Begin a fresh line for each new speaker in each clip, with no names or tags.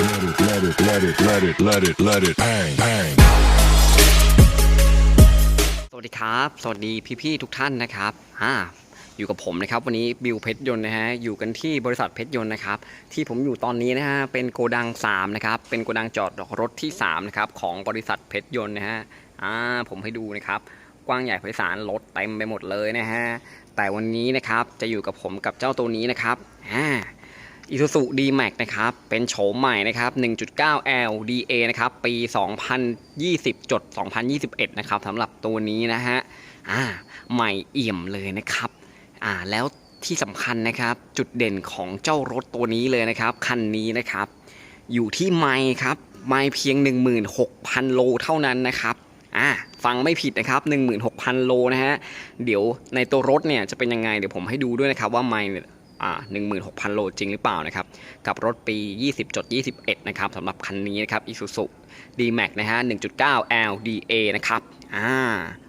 let it, let it, let it, let it, let it, let it bang, bang.
สวัสดีครับ สวัสดีพี่ๆทุกท่านนะครับอ่าอยู่กับผมนะครับ วันนี้บิวเพชรยนต์นะฮะอยู่กันที่บริษัทเพชรยนต์นะครับ ที่ผมอยู่ตอนนี้นะฮะเป็นโกดัง3นะครับเป็นโกดังจอดรถที่3นะครับของบริษัทเพชรยนต์นะฮะอ่าผมให้ดูนะครับกว้างใหญ่ไพศาลรถเต็มไปหมดเลยนะฮะแต่วันนี้นะครับจะอยู่กับผมกับเจ้าตัวนี้นะครับอ่า Isuzu D-Max นะครับ เป็นโฉมใหม่นะครับ 1.9 LDA นะครับ ปี 2020จด2021 นะครับสำหรับตัวนี้นะฮะ อ่า ใหม่เอี่ยมเลยนะครับ อ่า แล้วที่สำคัญนะครับ จุดเด่นของเจ้ารถตัวนี้เลยนะครับ คันนี้นะครับ อยู่ที่ไมค์ครับ ไมค์เพียง 16,000 โลเท่านั้นนะครับอ่าฟังไม่ผิดนะครับ16,000 โลนะฮะ เดี๋ยวในตัวรถเนี่ยจะเป็นยังไง เดี๋ยวผมให้ดูด้วยนะครับว่าไมค์เนี่ย 16,000 โลจริงหรือเปล่านะครับ กับรถปี 20.21 นะครับสำหรับคันนี้นะครับ Isuzu D-Max นะฮะ 1.9 LDA นะครับอ่า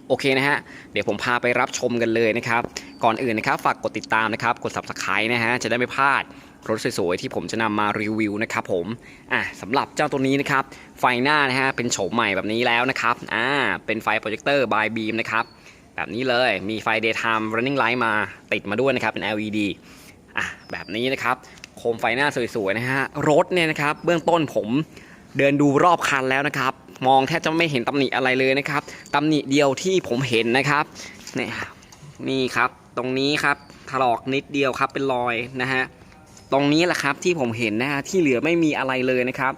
โอเคนะฮะ เดี๋ยวผมพาไปรับชมกันเลยนะครับ ก่อนอื่นนะครับ ฝากกดติดตามนะครับ กด Subscribe นะฮะ จะได้ไม่พลาดรถสวยๆที่ผมจะนำมารีวิวนะครับผม อะสำหรับเจ้าตัวนี้นะครับ ไฟหน้านะฮะ เป็นโฉมใหม่แบบนี้แล้วนะครับ อ่า เป็นไฟโปรเจคเตอร์บายบีมนะครับ แบบนี้เลย มีไฟ daytime running light มาติดมาด้วยนะครับ เป็น LED อะแบบนี้นะครับโคมไฟหน้าสวยๆนะฮะรถเนี่ยนะครับ เบื้องต้นผมเดินดูรอบคันแล้วนะครับ มองแทบจะไม่เห็นตำหนิอะไรเลยนะครับตำหนิเดียวที่ผมเห็นนะครับเนี่ยนี่ครับ ตรงนี้ครับถลอกนิดเดียวครับเป็นรอยนะฮะตรงนี้แหละครับที่ผมเห็นนะฮะที่เหลือไม่มีอะไรเลยนะครับ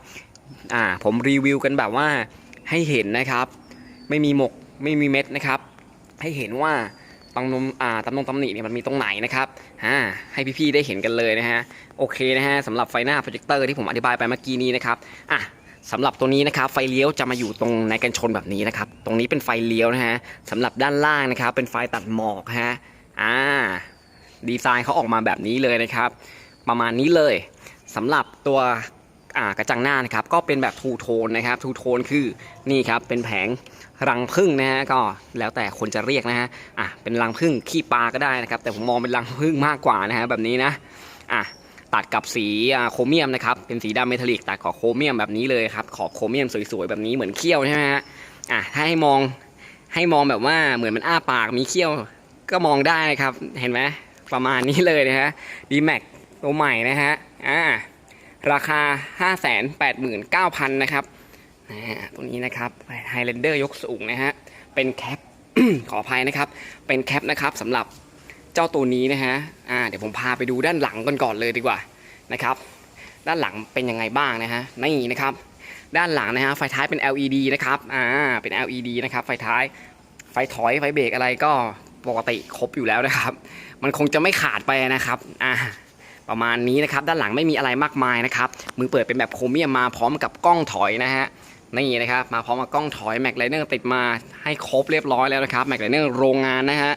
อ่าผมรีวิวกันแบบว่าให้เห็นนะครับ ไม่มีหมกไม่มีเม็ดนะครับ ให้เห็นว่า ตำนมอ่าตำนงตำหนิเนี่ยมันมีตรงไหนนะครับอ่าให้พี่ๆได้เห็นกันเลยนะฮะโอเคนะฮะสำหรับไฟหน้าโปรเจคเตอร์ที่ผมอธิบายไปเมื่อกี้นี้นะครับอะสำหรับตัวนี้นะครับไฟเลี้ยวจะมาอยู่ตรงในกันชนแบบนี้นะครับตรงนี้เป็นไฟเลี้ยวนะฮะสำหรับด้านล่างนะครับเป็นไฟตัดหมอกฮะอ่าดีไซน์เขาออกมาแบบนี้เลยนะครับ ประมาณนี้เลยสำหรับตัว กระจังหน้านะครับก็เป็นแบบทูโทนนะครับทูโทนคือนี่ครับเป็นแผงรังพึ่งนะฮะก็แล้วแต่คนจะเรียกนะฮะอะเป็นรังพึ่งขี้ปลาก็ได้นะครับ แต่ผมมองเป็นรังพึ่งมากกว่านะฮะแบบนี้นะอะตัดกับสีโครเมียมนะครับเป็นสีดำเมทัลลิกตัดขอบโครเมียมแบบนี้เลยครับขอบโครเมียมสวยๆแบบนี้เหมือนเขี้ยวใช่ไหมฮะอะถ้าให้มองให้มองแบบว่าเหมือนมันอ้าปากมีเขี้ยวก็มองได้นะครับเห็นไหมประมาณนี้เลยนะฮะดีแม็กตัวใหม่นะฮะอ่า ราคา 589,000 นะครับนะฮะตัวนี้นะครับ Highlander ยกสูงนะฮะ เป็นแคป ขออภัยนะครับ เป็นแคปนะครับสำหรับเจ้าตัวนี้นะฮะอ่าเดี๋ยวผมพาไปดูด้านหลังกันก่อนเลยดีกว่านะครับ ด้านหลังเป็นยังไงบ้างนะฮะนี่นะครับ ด้านหลังนะฮะไฟท้ายเป็น LED นะครับอ่าเป็น LED นะครับไฟท้ายไฟถอยไฟเบรกอะไรก็ปกติครบอยู่แล้วนะครับ มันคงจะไม่ขาดไปนะครับอ่า ประมาณนี้นะครับ ด้านหลังไม่มีอะไรมากมายนะครับมือเปิดเป็นแบบโครเมียมมาพร้อมกับกล้องถอยนะฮะนี่นะครับมาพร้อมกับกล้องถอยแม็กไลเนอร์ติดมาให้ครบเรียบร้อยแล้วนะครับแม็กไลเนอร์โรงงานนะฮะ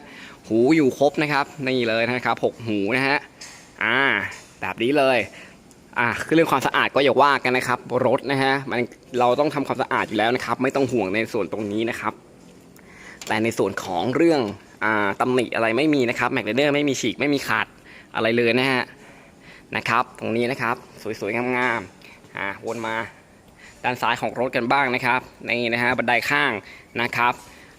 หูอยู่ครบนะครับนี่เลยนะครับหกหูนะฮะอ่าแบบนี้เลยอ่าคือเรื่องความสะอาดก็อย่าว่ากันนะครับ รถนะฮะมันเราต้องทำความสะอาดอยู่แล้วนะครับ ไม่ต้องห่วงในส่วนตรงนี้นะครับ แต่ในส่วนของเรื่องอ่าตำหนิอะไรไม่มีนะครับแม็กไลเนอร์ไม่มีฉีกไม่มีขาดอะไรเลยนะฮะ นะครับ ตรงนี้นะครับสวยๆงามๆอ่าวนมาด้านซ้ายของรถกันบ้างนะครับนี่นะฮะบันไดข้างนะครับ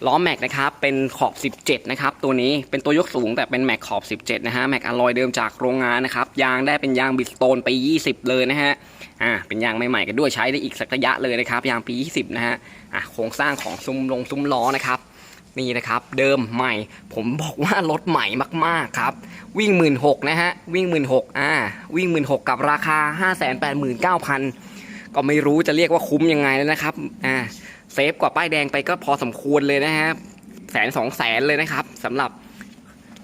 ล้อแม็กนะครับเป็นขอบ 17 นะครับ ตัวนี้เป็นตัวยกสูงแต่เป็นแม็กขอบ 17 นะฮะแม็กอลลอยเดิมจากโรงงานนะครับ ยางได้เป็นยางบิสโตนปี20 เลยนะฮะอ่าเป็นยางใหม่ๆกันด้วยใช้ได้อีกสักระยะเลยนะครับ ยางปี 20 นะฮะอะโครงสร้างของซุ้มลงซุ้มล้อนะครับ นี่นะครับเดิมใหม่ ผมบอกว่ารถใหม่มากๆครับ วิ่ง 1 6ื่นนะฮะวิ่ง 1 6ื่นอ่าวิ่ง 1 6ื่นกับราคา 5 8 9 0 0 0 ก็ไม่รู้จะเรียกว่าคุ้มยังไงแล้วนะครับอ่าเซฟกว่าป้ายแดงไปก็พอสมควรเลยนะฮะแสนสองแสนเลยนะครับสำหรับ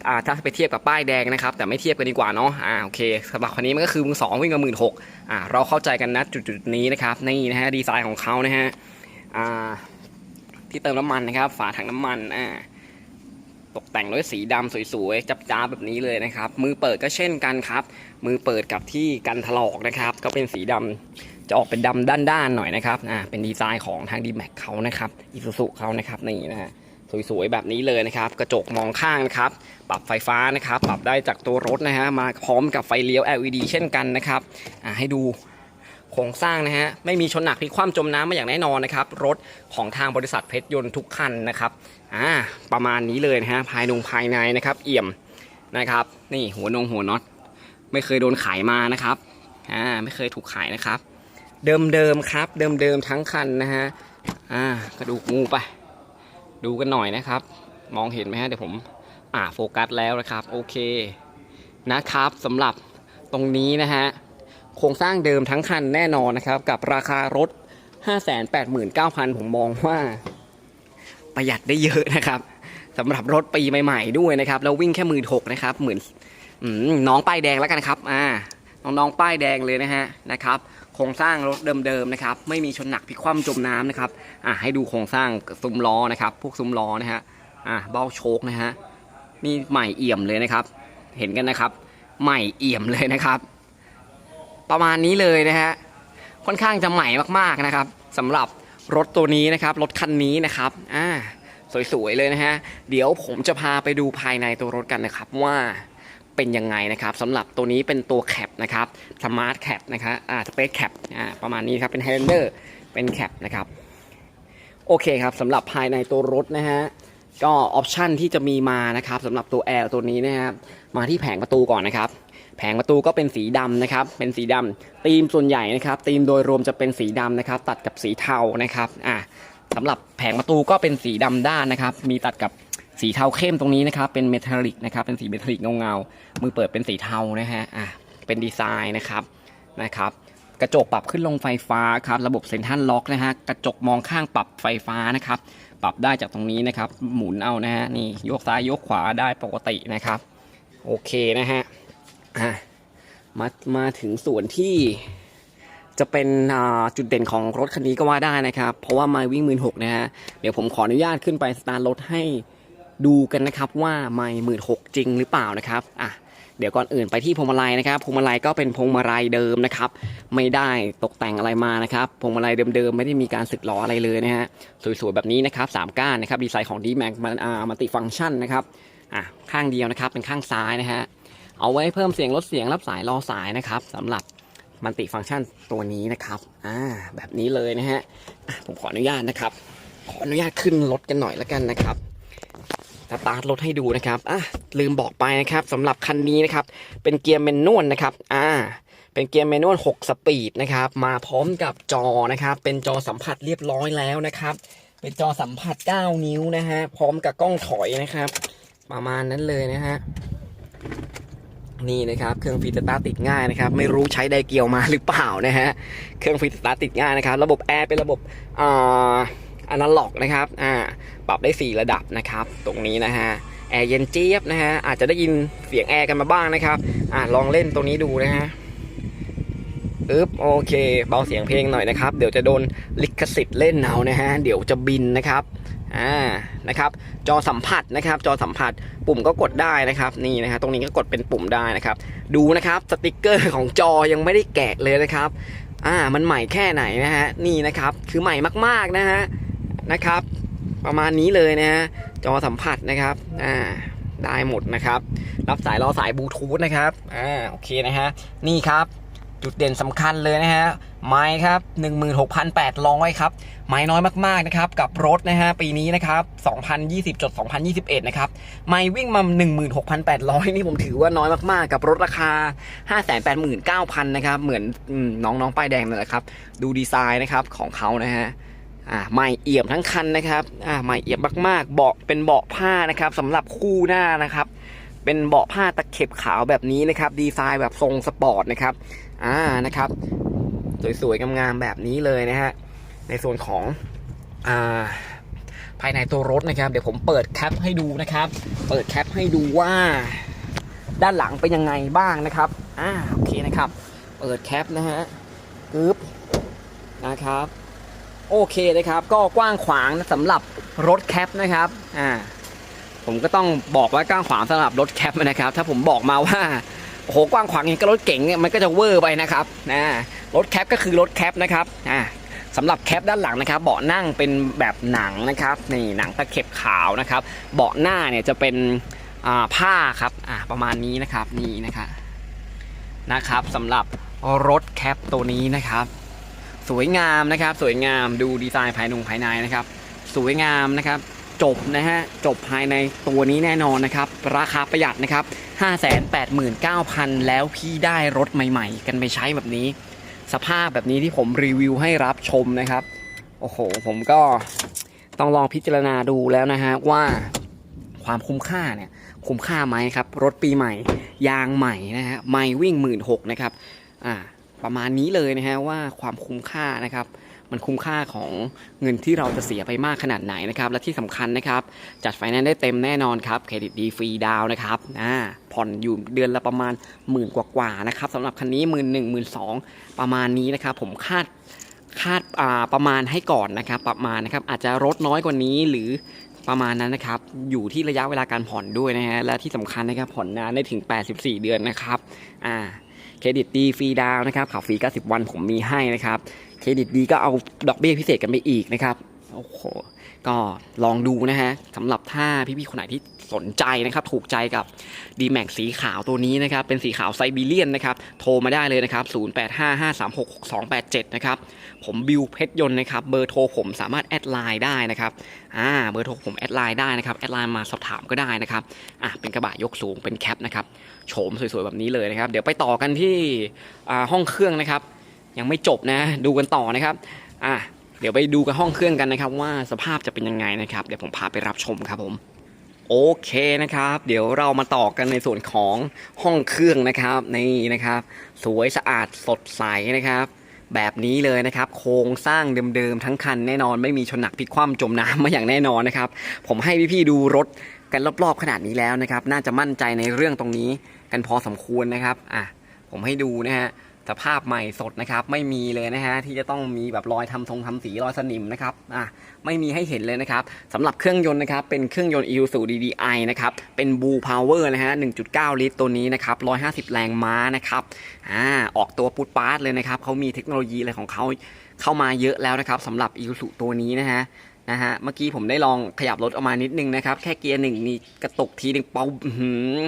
อ่าถ้าไปเทียบกับป้ายแดงนะครับ แต่ไม่เทียบกันดีกว่าเนาะอ่าโอเคสำหรับคันนี้มันก็คือมือสองวิ่งกับหมื่นหกอ่าเราเข้าใจกันนะจุดๆนี้นะครับนี่นะฮะดีไซน์ของเขานะฮะอ่า ที่เติมน้ำมันนะครับ ฝาถังน้ำมันอ่าตกแต่งด้วยสีดำสวยๆจับจ้าแบบนี้เลยนะครับ มือเปิดก็เช่นกันครับ มือเปิดกับที่กันถลอกนะครับ ก็เป็นสีดำจะออกเป็นดำด้านๆหน่อยนะครับอ่าเป็นดีไซน์ของทางดีแม็กเขานะครับอีซูซุเขานะครับนี่นะฮะสวยๆแบบนี้เลยนะครับ กระจกมองข้างนะครับ ปรับไฟฟ้านะครับ ปรับได้จากตัวรถนะฮะมาพร้อมกับไฟเลี้ยว LED เช่นกันนะครับอ่าให้ดู โครงสร้างนะฮะไม่มีชนหนักพลิกคว่ำจมน้ำมาอย่างแน่นอนนะครับรถของทางบริษัทเพชรยนต์ทุกคันนะครับอ่าประมาณนี้เลยนะฮะภายนงภายในนะครับเอี่ยมนะครับนี่หัวนงหัวน็อตไม่เคยโดนขายมานะครับอ่าไม่เคยถูกขายนะครับ เดิมๆครับ เดิมๆทั้งคันนะฮะอ่ากระดูกงูไป ดูกันหน่อยนะครับ มองเห็นไหมฮะเดี๋ยวผมอ่าโฟกัสแล้วนะครับ โอเคนะครับสำหรับตรงนี้นะฮะ โครงสร้างเดิมทั้งคันแน่นอนนะครับ กับราคารถ 589,000 ผมมองว่า ประหยัดได้เยอะนะครับสำหรับรถปีใหม่ๆด้วยนะครับ แล้ววิ่งแค่หมื่นหกนะครับหมื่นน้องป้ายแดงแล้วกันครับอ่าน้องๆป้ายแดงเลยนะฮะนะครับโครงสร้างรถเดิมๆนะครับไม่มีชนหนักพิกคว่ำจมน้ำนะครับอ่าให้ดูโครงสร้างซุ้มล้อนะครับ พวกซุ้มล้อนะฮะอ่าเบ้าโชคนะฮะนี่ใหม่เอี่ยมเลยนะครับ เห็นกันนะครับ ใหม่เอี่ยมเลยนะครับ ประมาณนี้เลยนะฮะค่อนข้างจะใหม่มากๆนะครับสำหรับรถตัวนี้นะครับ รถคันนี้นะครับอ่าสวยๆเลยนะฮะเดี๋ยวผมจะพาไปดูภายในตัวรถกันนะครับว่าเป็นยังไงนะครับสำหรับตัวนี้เป็นตัวแคปนะครับสมาร์ทแคปนะครับอ่าสเปซแคปอ่าประมาณนี้ครับเป็นไฮแลนเดอร์เป็นแคปนะครับโอเคครับสำหรับภายในตัวรถนะฮะ ก็ออปชันที่จะมีมานะครับสำหรับตัว L ตัวนี้นะครับมาที่แผงประตูก่อนนะครับ แผงประตูก็เป็นสีดำนะครับเป็นสีดำธีมส่วนใหญ่นะครับธีมโดยรวมจะเป็นสีดำนะครับ ตัดกับสีเทานะครับอ่าสำหรับแผงประตูก็เป็นสีดำด้านนะครับ มีตัดกับสีเทาเข้มตรงนี้นะครับ เป็นเมทัลลิกนะครับ เป็นสีเมทัลลิกเงาๆ มือเปิดเป็นสีเทานะฮะ อ่าเป็นดีไซน์นะครับ นะครับ กระจกปรับขึ้นลงไฟฟ้าครับ ระบบเซ็นทรัลล็อกนะฮะ กระจกมองข้างปรับไฟฟ้านะครับ ปรับได้จากตรงนี้นะครับ หมุนเอานะฮะนี่ยกซ้ายยกขวาได้ปกตินะครับ โอเคนะฮะมามาถึงส่วนที่จะเป็นจุดเด่นของรถคันนี้ก็ว่าได้นะครับ เพราะว่าไม่วิ่งหมื่นหกนะฮะเดี๋ยวผมขออนุญาตขึ้นไปสตาร์ทรถให้ดูกันนะครับว่าไม่หมื่นหกจริงหรือเปล่านะครับอะ เดี๋ยวก่อนอื่นไปที่พวงมาลัยนะครับพวงมาลัยก็เป็นพวงมาลัยเดิมนะครับ ไม่ได้ตกแต่งอะไรมานะครับพวงมาลัยเดิมๆไม่ได้มีการสึกหรออะไรเลยนะฮะสวยๆแบบนี้นะครับสามก้านนะครับดีไซน์ของ D-Max มันอ่ามัลติฟังก์ชันนะครับอะข้างเดียวนะครับเป็นข้างซ้ายนะฮะเอาไว้เพิ่มเสียงลดเสียงรับสายรอสายนะครับสำหรับมันติฟังก์ชันตัวนี้นะครับอ่าแบบนี้เลยนะฮะอะผมขออนุญาตนะครับขออนุญาตขึ้นรถกันหน่อยแล้วกันนะครับ สตาร์ทรถให้ดูนะครับอะลืมบอกไปนะครับสำหรับคันนี้นะครับเป็นเกียร์แมนนวลนะครับอ่าเป็นเกียร์แมนนวล6สปีดนะครับมาพร้อมกับจอนะครับเป็นจอสัมผัสเรียบร้อยแล้วนะครับเป็นจอสัมผัส 9 นิ้วนะฮะพร้อมกับกล้องถอยนะครับ ประมาณนั้นเลยนะฮะนี่นะครับเครื่องฟรีสตาติดง่ายนะครับไม่รู้ใช้ไดเกียวมาหรือเปล่านะฮะเครื่องฟรีสตาติดง่ายนะครับ ระบบแอร์เป็นระบบอ่า อนาล็อกนะครับอ่าปรับได้ 4 ระดับนะครับ ตรงนี้นะฮะแอร์เย็นเจี๊ยบนะฮะอาจจะได้ยินเสียงแอร์กันมาบ้างนะครับอ่าลองเล่นตรงนี้ดูนะฮะอึ๊บโอเค เบาเสียงเพลงหน่อยนะครับ เดี๋ยวจะโดนลิขสิทธิ์เล่นเอานะฮะเดี๋ยวจะบินนะครับอ่านะครับ จอสัมผัสนะครับ จอสัมผัสปุ่มก็กดได้นะครับ นี่นะครับตรงนี้ก็กดเป็นปุ่มได้นะครับ ดูนะครับสติกเกอร์ของจอยังไม่ได้แกะเลยนะครับอ่ามันใหม่แค่ไหนนะฮะนี่นะครับ คือใหม่มากๆนะฮะ นะครับ ประมาณนี้เลยนะฮะจอสัมผัสนะครับอ่าได้หมดนะครับ รับสายรอสายบลูทูธนะครับอ่าโอเคนะฮะนี่ครับจุดเด่นสำคัญเลยนะฮะไม้ครับ 16,800 ครับ ไม้น้อยมากๆนะครับ กับรถนะฮะปีนี้นะครับ 2020จด2021 นะครับ ไม่วิ่งมา 16,800 นี่ผมถือว่าน้อยมากๆ กับรถราคา 589,000 นะครับ เหมือนน้องๆป้ายแดงนั่นแหละครับ ดูดีไซน์นะครับของเขานะฮะ อ่าไม่เอี่ยมทั้งคันนะครับอ่าไม่เอี่ยมมากๆเบาะเป็นเบาะผ้านะครับสำหรับคู่หน้านะครับ เป็นเบาะผ้าตะเข็บขาวแบบนี้นะครับ ดีไซน์แบบทรงสปอร์ตนะครับอ่านะครับ สวยๆงามๆแบบนี้เลยนะฮะในส่วนของอ่าภายในตัวรถนะครับ เดี๋ยวผมเปิดแคปให้ดูนะครับ เปิดแคปให้ดูว่า ด้านหลังเป็นยังไงบ้างนะครับอ่าโอเคนะครับ เปิดแคปนะฮะกึ๊บนะครับ โอเคนะครับ ก็กว้างขวางสำหรับรถแคปนะครับอ่าผมก็ต้องบอกว่ากว้างขวางสำหรับรถแคปนะครับ ถ้าผมบอกมาว่าโหกว้างขวางอย่างนี้ก็รถเก๋งเนี่ยมันก็จะเวอร์ไปนะครับนะรถแคปก็คือรถแคปนะครับอ่าสำหรับแคปด้านหลังนะครับ เบาะนั่งเป็นแบบหนังนะครับนี่หนังตะเข็บขาวนะครับ เบาะหน้าเนี่ยจะเป็นผ้าครับประมาณนี้นะครับนี่นะครับนะครับสำหรับรถแคปตัวนี้นะครับ สวยงามนะครับ สวยงามดูดีไซน์ภายนงภายในนะครับ สวยงามนะครับ จบนะฮะจบภายในตัวนี้แน่นอนนะครับ ราคาประหยัดนะครับ 589,000 แล้วพี่ได้รถใหม่ๆ กันไปใช้แบบนี้ สภาพแบบนี้ที่ผมรีวิวให้รับชมนะครับ โอ้โห ผมก็ต้องลองพิจารณาดูแล้วนะฮะว่าความคุ้มค่าเนี่ยคุ้มค่าไหมครับ รถปีใหม่ ยางใหม่นะฮะไม่วิ่งหมื่นหกนะครับอ่า ประมาณนี้เลยนะฮะว่าความคุ้มค่านะครับมันคุ้มค่าของเงินที่เราจะเสียไปมากขนาดไหนนะครับ และที่สำคัญนะครับ จัดไฟแนนซ์ได้เต็มแน่นอนครับเครดิตดีฟรีดาวนะครับอ่าผ่อนอยู่เดือนละประมาณหมื่นกว่าๆนะครับสำหรับคันนี้หมื่นหนึ่งหมื่นสองประมาณนี้นะครับ ผมคาดคาดอ่าประมาณให้ก่อนนะครับ ประมาณนะครับอาจจะลดน้อยกว่านี้หรือประมาณนั้นนะครับ อยู่ที่ระยะเวลาการผ่อนด้วยนะฮะและที่สำคัญนะครับผ่อนนานได้ถึง 84 เดือนนะครับอ่า เครดิตดีฟรีดาวนะครับข่าวฟรี90วันผมมีให้นะครับ เครดิตดีก็เอาดอกเบี้ยพิเศษกันไปอีกนะครับ โอ้โหก็ลองดูนะฮะสำหรับถ้าพี่ๆคนไหนที่สนใจนะครับ ถูกใจกับ d m a x สีขาวตัวนี้นะครับ เป็นสีขาวไซบีเรียนนะครับ โทรมาได้เลยนะครับ 0855366287 นะครับ ผมบิวเพชรยนต์นะครับ เบอร์โทรผมสามารถแอดไลน์ได้นะครับอ่าเบอร์โทรผมแอดไลน์ได้นะครับ แอดไลน์มาสอบถามก็ได้นะครับอะเป็นกระบะยกสูงเป็นแคปนะครับโฉมสวยๆแบบนี้เลยนะครับ เดี๋ยวไปต่อกันที่อ่าห้องเครื่องนะครับ ยังไม่จบนะดูกันต่อนะครับอะ ดี๋ยวไปดูกันห้องเครื่องกันนะครับ ว่าสภาพจะเป็นยังไงนะครับ เดี๋ยวผมพาไปรับชมครับผมโอเคนะครับ เดี๋ยวเรามาต่อกันในส่วนของห้องเครื่องนะครับนี่นะครับ สวยสะอาดสดใสนะครับ แบบนี้เลยนะครับ โครงสร้างเดิมๆทั้งคันแน่นอนไม่มีชนหนักพลิกคว่ำจมน้ำมาอย่างแน่นอนนะครับ ผมให้พี่ๆดูรถกันรอบๆขนาดนี้แล้วนะครับ น่าจะมั่นใจในเรื่องตรงนี้กันพอสมควรนะครับอะผมให้ดูนะฮะ สภาพใหม่สดนะครับ ไม่มีเลยนะฮะที่จะต้องมีแบบรอยทำทรงทำสีรอยสนิมนะครับอะไม่มีให้เห็นเลยนะครับสำหรับเครื่องยนต์นะครับ เป็นเครื่องยนต์ Isuzu DDI นะครับ เป็น Blue Power นะฮะ 1.9 ลิตรตัวนี้นะครับ 150 แรงม้านะครับอ่าออกตัวปุ๊ดปาร์ตเลยนะครับเขามีเทคโนโลยีอะไรของเขาเข้ามาเยอะแล้วนะครับสำหรับ Isuzu ตัวนี้นะฮะนะฮะเมื่อกี้ผมได้ลองขยับรถออกมานิดนึงนะครับ แค่เกียร์หนึ่งนี่กระตุกทีนึงเป่าหือ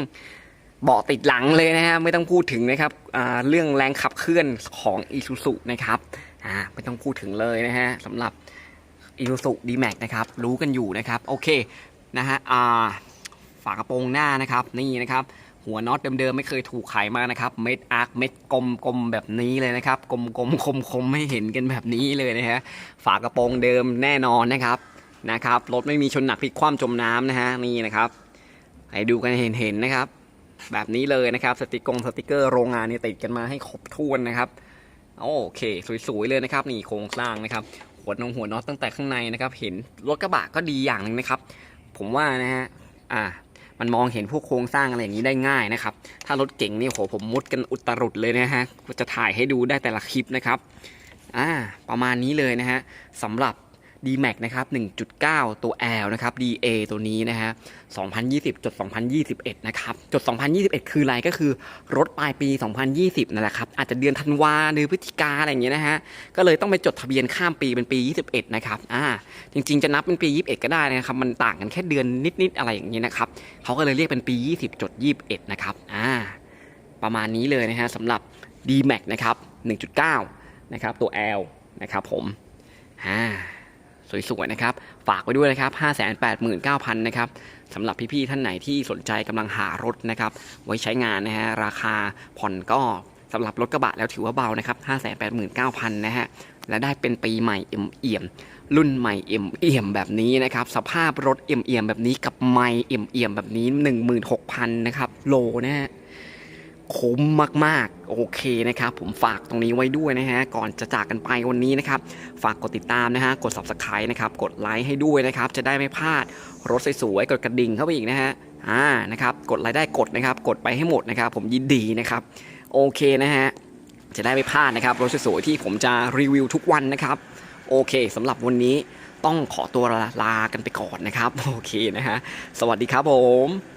เบาะติดหลังเลยนะฮะไม่ต้องพูดถึงนะครับเรื่องแรงขับเคลื่อนของ i s u z u นะครับไม่ต้องพูดถึงเลยนะฮะสำหรับ i s u z u D-Max นะครับรู้กันอยู่นะครับโอเคนะฮะฝากระโปรงหน้านะครับนี่นะครับหัวน็อตเดิมๆไม่เคยถูกไขมานะครับ เม็ดอาร์คเม็ดกลมๆแบบนี้เลยนะครับ กลมๆคมๆไม่เห็นกันแบบนี้เลยนะฮะฝากระโปรงเดิมแน่นอนนะครับนะครับรถไม่มีชนหนักพลิกคว่ำจมน้ำนะฮะนี่นะครับให้ดูกันเห็นๆนะครับ แบบนี้เลยนะครับสติกกงสติกเกอร์โรงงานเนี่ยติดกันมาให้ครบถ้วนนะครับโอเค สวยๆเลยนะครับนี่โครงสร้างนะครับ หัวนงหัวน็อตตั้งแต่ข้างในนะครับ เห็นรถกระบะก็ดีอย่างหนึ่งนะครับ ผมว่านะฮะอ่า มันมองเห็นพวกโครงสร้างอะไรอย่างนี้ได้ง่ายนะครับ ถ้ารถเก่งนี่โหผมมุดกันอุตรุดเลยนะฮะจะถ่ายให้ดูได้แต่ละคลิปนะครับ อ่า ประมาณนี้เลยนะฮะสำหรับ D-Max นะครับ 1.9 ตัว L นะครับ DA ตัวนี้นะฮะ 2020 จด 2021 นะครับ จด 2021 คืออะไรก็คือรถปลายปี 2020 นั่นแหละครับ อาจจะเดือนธันวาหรือพฤศจิกาอะไรอย่างเงี้ยนะฮะ ก็เลยต้องไปจดทะเบียนข้ามปีเป็นปี 21 นะครับ อ่า จริง ๆ จะนับเป็นปี 21 ก็ได้นะครับ มันต่างกันแค่เดือนนิด ๆ อะไรอย่างนี้ยนะครับ เขาก็เลยเรียกเป็นปี 20 จด 21 นะครับ อ่า ประมาณนี้เลยนะฮะสำหรับ D-Max นะครับ 1.9 นะครับ ตัว L นะครับผม อ่า สวยๆนะครับ ฝากไว้ด้วยนะครับ 589,000 นะครับสำหรับพี่ๆท่านไหนที่สนใจกำลังหารถนะครับ ไว้ใช้งานนะฮะ ราคาผ่อนก็สำหรับรถกระบะแล้วถือว่าเบานะครับ589,000 นะฮะ และได้เป็นปีใหม่เอี่ยมๆรุ่นใหม่เอี่ยมๆแบบนี้นะครับ สภาพรถเอี่ยมๆแบบนี้กับไม้เอี่ยมๆแบบนี้ 16,000 นะครับ โลนะฮะ คุ้มมากๆ โอเคนะครับ ผมฝากตรงนี้ไว้ด้วยนะฮะ ก่อนจะจากกันไปวันนี้นะครับ ฝากกดติดตามนะฮะ กด subscribe นะครับ กดไลค์ให้ด้วยนะครับ จะได้ไม่พลาดรถสวยๆ กดกระดิ่งเข้าไปอีกนะฮะ อ่า นะครับ กดไลค์ได้กดนะครับ กดไปให้หมดนะครับ ผมยินดีนะครับ โอเคนะฮะ จะได้ไม่พลาดนะครับ รถสวยๆ ที่ผมจะรีวิวทุกวันนะครับ โอเคสำหรับวันนี้ต้องขอตัวลากันไปก่อนนะครับ โอเคนะฮะ สวัสดีครับผม